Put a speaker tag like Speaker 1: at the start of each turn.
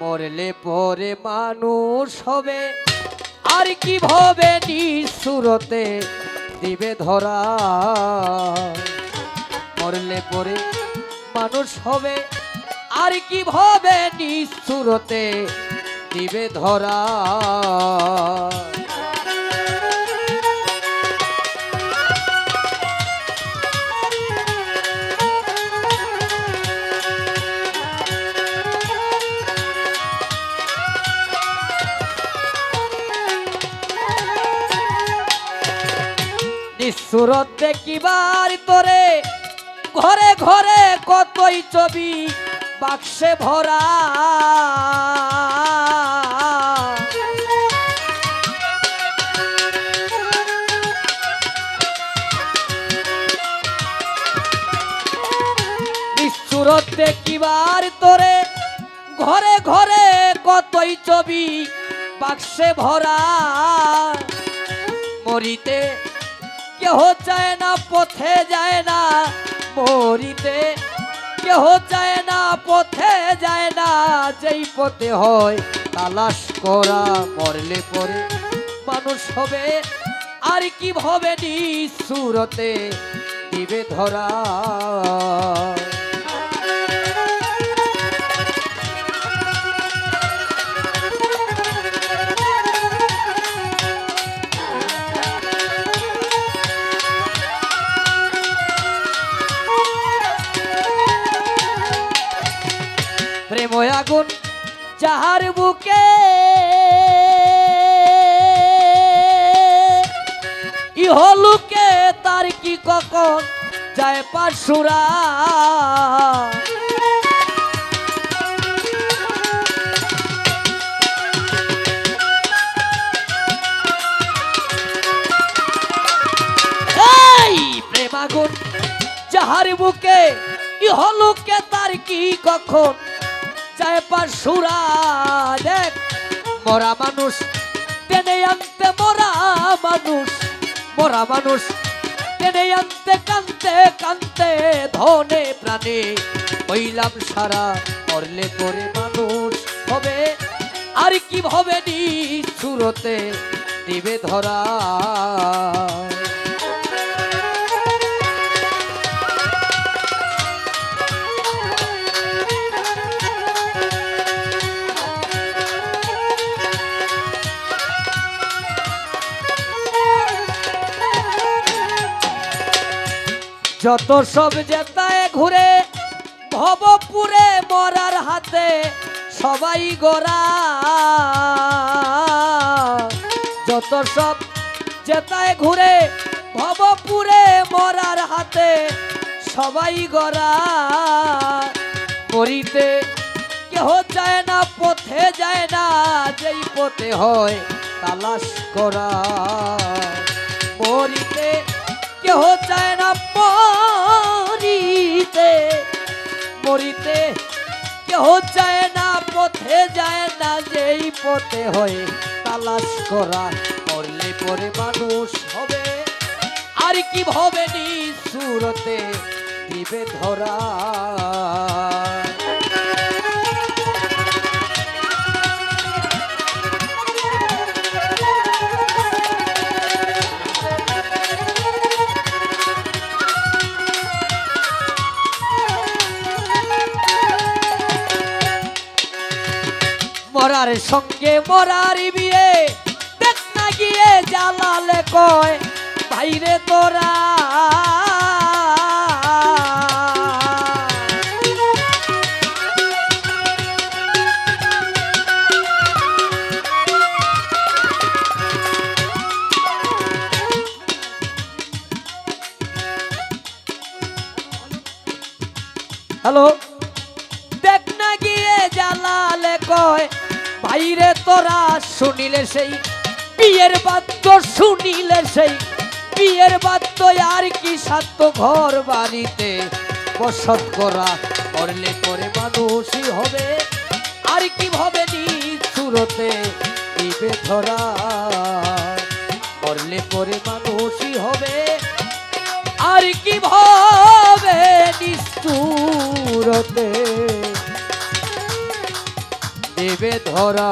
Speaker 1: মরলে পরে মানুষ হবে। আর কি ভাবে নিঃসুরতে দিবে ধরা। মরলে পরে মানুষ হবে। আর কি ভাবে নিঃসুরতে দিবে ধরা। নিঃসুরত দেখিবার তোরে ঘরে ঘরে কতই ছবি বাক্সে ভরা। নিঃসুরত দেখিবার তোরে ঘরে ঘরে কতই ছবি বাক্সে ভরা। মরিতে কেহ চায় না, পথে যায় না, মরিতে। কেহ চায় না, পথে যায় না, যেই পথে হয় তালাশ করা, মরলে পরে মানুষ হবে। আর কি ভাবে সুরতে, দিবে ধরা। প্রেম আগুন যাহার বুকে ইহলুকে তার কি কখন যায় পাশুরা আগুন যাহার বুকে ইহলুকে তার কি কখন যায় পাশুরা দেখ মরা মানুষ, টেনে আনতে মরা মানুষ। মরা মানুষ, টেনে আনতে কানতে কানতে ধনে প্রাণে। হইলাম সারা, মরলে করে মানুষ হবে। আর কি ভাবে নি সুরতে দিবে ধরা যত সব জেতায় ঘুরে, ভবপুরে মরার হাতে সবাই গোরা। যত সব জেতায় ঘুরে, ভবপুরে মরার হাতে সবাই গোরা। মরিতে কেহ যায় না, পথে যায় না, যেই পথে হয় তালাশ করা। মরিতে কেহ চায় কেহ চায় না, পথে যায় না, যেই পথে হয় তালাশ করা, করলে পরে মানুষ হবে। আর কি ভাবে নি সুরতে দিবে ধরা? মরার সঙ্গে মরার বিয়ে। দেখ না গিয়ে জ্বালালে কয় বাইরে তোরা। হ্যালো? দেখ না গিয়ে জ্বালালে কয় বাইরে তোরা শুনিলে সেই, বিয়ের বাদ্য শুনিলে সেই, বিয়ের বাদ্য আর কি সাধ্য ঘর বাড়িতে বসত করা করলে পরে মানুষই হবে। আর কি ভাবে সুরতে দিবে ধরা, করলে পরে মানুষই হবে। আর কি ভাবে নিষ্ঠুরতে দেবে ধরা।